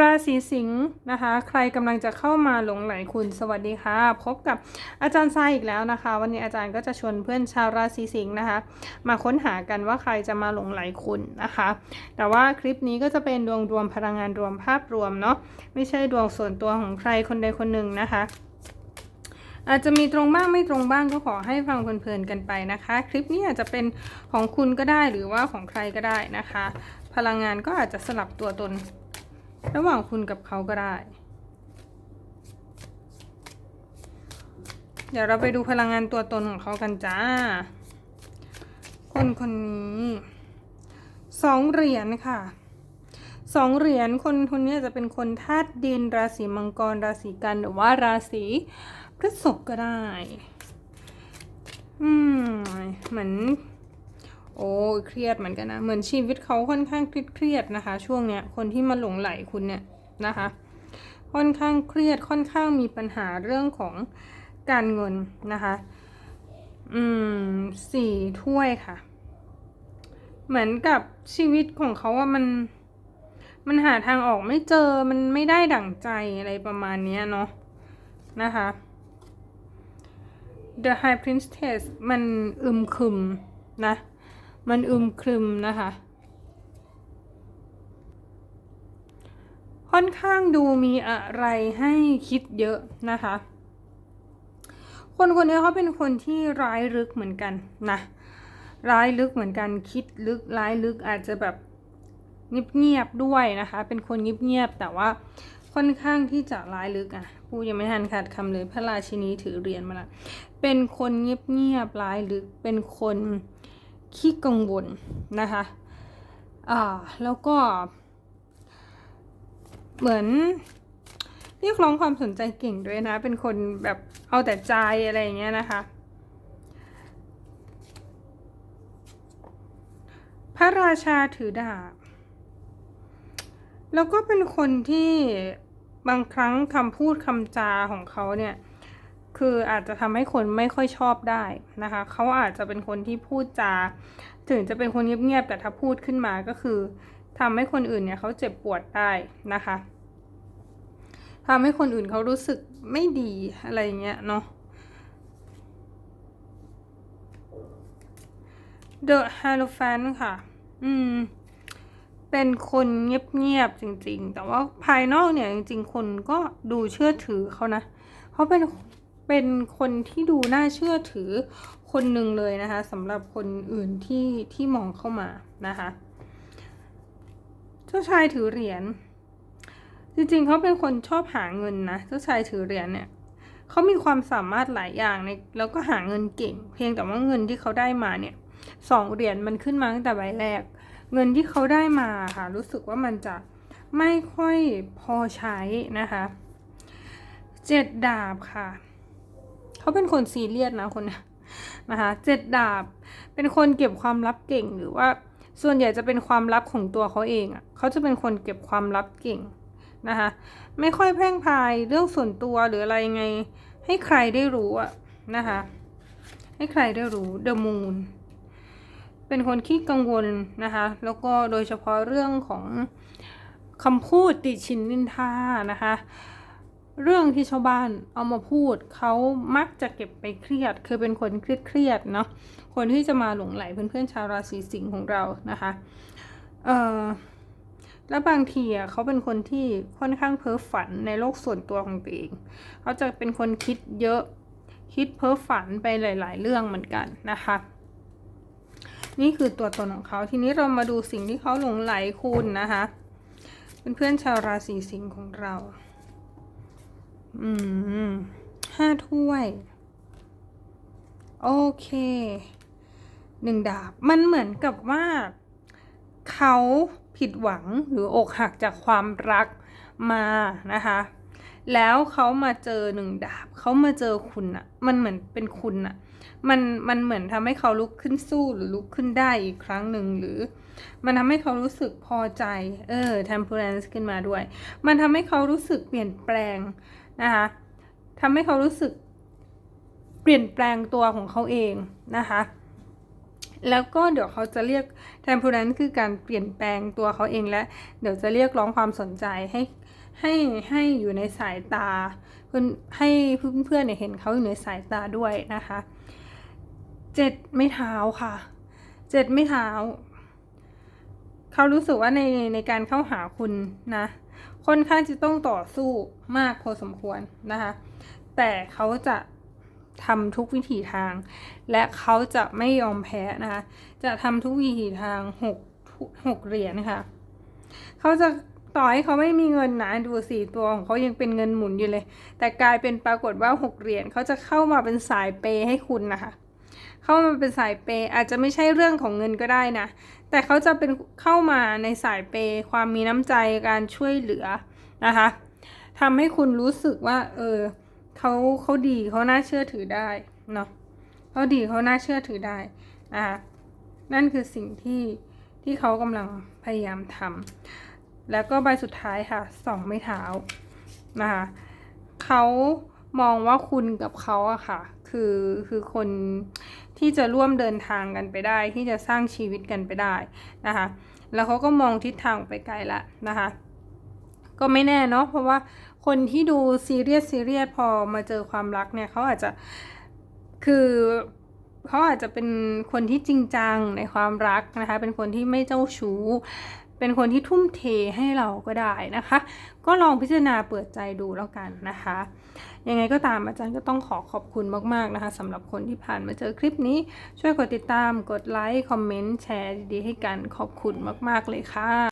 ราศีสิงห์นะคะ ใครกำลังจะเข้ามาหลงไหลคุณสวัสดีค่ะ พบกับอาจารย์ทรายอีกแล้วนะคะ วันนี้อาจารย์ก็จะชวนเพื่อนชาวราศีสิงห์นะคะ มาค้นหากันว่าใครจะมาหลงไหลคุณนะคะ แต่ว่าคลิปนี้ก็จะเป็นดวงรวมพลังงานรวมภาพรวมเนาะไม่ใช่ดวงส่วนตัวของใครคนใดคนหนึ่งนะคะอาจจะมีตรงบ้างไม่ตรงบ้างก็ขอให้ฟังเพลินๆกันไปนะคะ คลิปนี้อาจจะเป็นของคุณก็ได้หรือว่าของใครก็ได้นะคะ พลังงานก็อาจจะสลับตัวตน ระหว่างคุณกับเขาก็ได้ เดี๋ยวเราไปดูพลังงานตัวตนของเขากันจ้า คนคนนี้สองเหรียญค่ะสองเหรียญคนคนนี้จะเป็นคนธาตุดินราศีมังกรราศีกันหรือว่าราศีพฤษภก็ได้ อืมเหมือน โอ้เครียดเหมือนกันนะ เหมือนชีวิตเขาค่อนข้างเครียดนะคะ ช่วงเนี้ยคนที่มาหลงไหลคุณเนี่ยนะคะ ค่อนข้างเครียดค่อนข้างมีปัญหาเรื่องของการเงินนะคะ อืมสี่ถ้วยค่ะ เหมือนกับชีวิตของเขาว่ามันมันหาทางออกไม่เจอ มันไม่ได้ดั่งใจอะไรประมาณเนี้ยเนาะนะคะ The High Priestess มันอึมครึมนะ มันอึมครึมนะคะ ค่อนข้างดูมีอะไรให้คิดเยอะนะคะ คนคนนี้เขาเป็นคนที่ร้ายลึกเหมือนกันนะ ร้ายลึกเหมือนกันคิดลึกร้ายลึกอาจจะแบบเงียบๆด้วยนะคะ เป็นคนเงียบๆแต่ว่าค่อนข้างที่จะร้ายลึกอะพูดยังไม่ทันขาดคำเลยพระราชินีถือเรียญมาละเป็นคนเงียบๆร้ายลึกเป็นคน ขี้กังวลนะคะอ่าแล้วก็ เหมือนเรียกร้องความสนใจเก่งด้วยนะ เป็นคนแบบเอาแต่ใจอะไรอย่างเงี้ยนะคะพระราชาถือดาบ แล้วก็เป็นคนที่บางครั้งคำพูดคำจาของเขาเนี่ย คืออาจจะทำให้คนไม่ค่อยชอบได้นะคะ เขาอาจจะเป็นคนที่พูดจา ถึงจะเป็นคนเงียบๆแต่ถ้าพูดขึ้นมาก็คือทำให้คนอื่นเนี่ยเขาเจ็บปวดได้นะคะทำให้คนอื่นเขารู้สึกไม่ดีอะไรเงี้ยเนาะ The Hierophant ค่ะ อืม เป็นคนเงียบๆจริง ๆ แต่ว่าภายนอกเนี่ยจริง ๆ คนก็ดูเชื่อถือเขานะ เขาเป็น เป็นคนที่ดูน่าเชื่อถือคนหนึ่งเลยนะคะสำหรับคนอื่นที่ที่มองเข้ามานะคะเจ้าชายถือเหรียญจริงๆเขาเป็นคนชอบหาเงินนะเจ้าชายถือเหรียญเนี่ยเขามีความสามารถหลายอย่างในแล้วก็หาเงินเก่ง เพียงแต่ว่าเงินที่เขาได้มาเนี่ยสองเหรียญมันขึ้นมาตั้งแต่ใบแรก เงินที่เขาได้มาค่ะรู้สึกว่ามันจะไม่ค่อยพอใช้นะคะเจ็ดดาบค่ะ เขาเป็นคนซีเรียสนะคนนะนะคะเจ็ดดาบ เป็นคนเก็บความลับเก่งหรือว่า ส่วนใหญ่จะเป็นความลับของตัวเขาเองอะ่ะเขาจะเป็นคนเก็บความลับเก่งนะคะไม่ค่อยแพร่งพรายเรื่องส่วนตัวหรืออะไรไง ให้ใครได้รู้อะนะคะให้ใครได้รู้ The Moon เป็นคนขี้กังวลนะคะแล้วก็โดยเฉพาะเรื่องของคำพูดติชินนินทานะคะ เรื่องที่ชาวบ้านเอามาพูดเขามักจะเก็บไปเครียด คือเป็นคนเครียดเครียดๆเนาะคนที่จะมาหลงไหลเพื่อนๆชาวราศีสิงห์ของเรานะคะเอ่อแล้วบางทีอะเขาเป็นคนที่ค่อนข้างเพ้อฝันในโลกส่วนตัวของตัวเองเขาจะเป็นคนคิดเยอะคิดเพ้อฝันไปหลาย ๆ เรื่องเหมือนกันนะคะนี่คือตัวตนของเขา ทีนี้เรามาดูสิ่งที่เขาหลงไหลคุณนะคะเพื่อนๆชาวราศีสิงห์ของเรา อืมห้าถ้วย โอเคหนึ่งดาบ มันเหมือนกับว่า เขาผิดหวังหรืออกหักจากความรักมานะคะ แล้วเขามาเจอหนึ่งดาบ เขามาเจอคุณอะมันเหมือนเป็นคุณอะมันมันเหมือนทำให้เขาลุกขึ้นสู้หรือลุกขึ้นได้อีกครั้งหนึ่งหรือ มันทำให้เขารู้สึกพอใจ เออ temperance ขึ้นมาด้วย มันทำให้เขารู้สึกเปลี่ยนแปลง นะคะทำให้เขารู้สึกเปลี่ยนแปลงตัวของเขาเองนะคะแล้วก็เดี๋ยวเขาจะเรียก temperance คือการเปลี่ยนแปลงตัวเขาเองและ เดี๋ยวจะเรียกร้องความสนใจให้ให้ให้อยู่ในสายตาเพื่อนให้เพื่อนๆเนี่ยเห็นเขาอยู่ในสายตาด้วยนะคะเจ็ดไม่เท้าค่ะเจ็ดไม่เท้า เขารู้สึกว่าในในการเข้าหาคุณนะ ค่อนข้างจะต้องต่อสู้มากพอสมควรนะคะ แต่เขาจะทำทุกวิถีทาง และเขาจะไม่ยอมแพ้นะคะ จะทำทุกวิถีทางหกหกเหรียญค่ะ เขาจะต่อให้เขาไม่มีเงินนะดูสิตัวของเขายังเป็นเงินหมุนอยู่เลย แต่กลายเป็นปรากฏว่าหกเหรียญเขาจะเข้ามาเป็นสายเปย์ให้คุณนะคะ เข้ามาเป็นสายเปย์อาจจะไม่ใช่เรื่องของเงินก็ได้นะ แต่เขาจะเป็นเข้ามาในสายเปย์ความมีน้ำใจการช่วยเหลือนะคะทำให้คุณรู้สึกว่า เออเขาเขาดีเขาน่าเชื่อถือได้เนาะเขาดีเขาน่าเชื่อถือได้นะคะนั่นคือสิ่งที่ที่เขากำลังพยายามทำแล้วก็ใบสุดท้ายค่ะสองไม้เท้านะคะเขามองว่าคุณกับเขาอะค่ะ คือคือคนที่จะร่วมเดินทางกันไปได้ ที่จะสร้างชีวิตกันไปได้นะคะแล้วเขาก็มองทิศทางไปไกลละนะคะก็ไม่แน่เนาะเพราะว่าคนที่ดูซีเรียสซีเรียสพอมาเจอความรักเนี่ยเขาอาจจะคือเขาอาจจะเป็นคนที่จริงจังในความรักนะคะ เป็นคนที่ไม่เจ้าชู้ เป็นคนที่ทุ่มเทให้เราก็ได้นะคะ ก็ลองพิจารณาเปิดใจดูแล้วกันนะคะ ยังไงก็ตามอาจารย์ก็ต้องขอขอบคุณมากๆนะคะสำหรับคนที่ผ่านมาเจอคลิปนี้ ช่วยกดติดตามกดไลค์คอมเมนต์แชร์ดีๆให้กันขอบคุณมาก ๆเลยค่ะ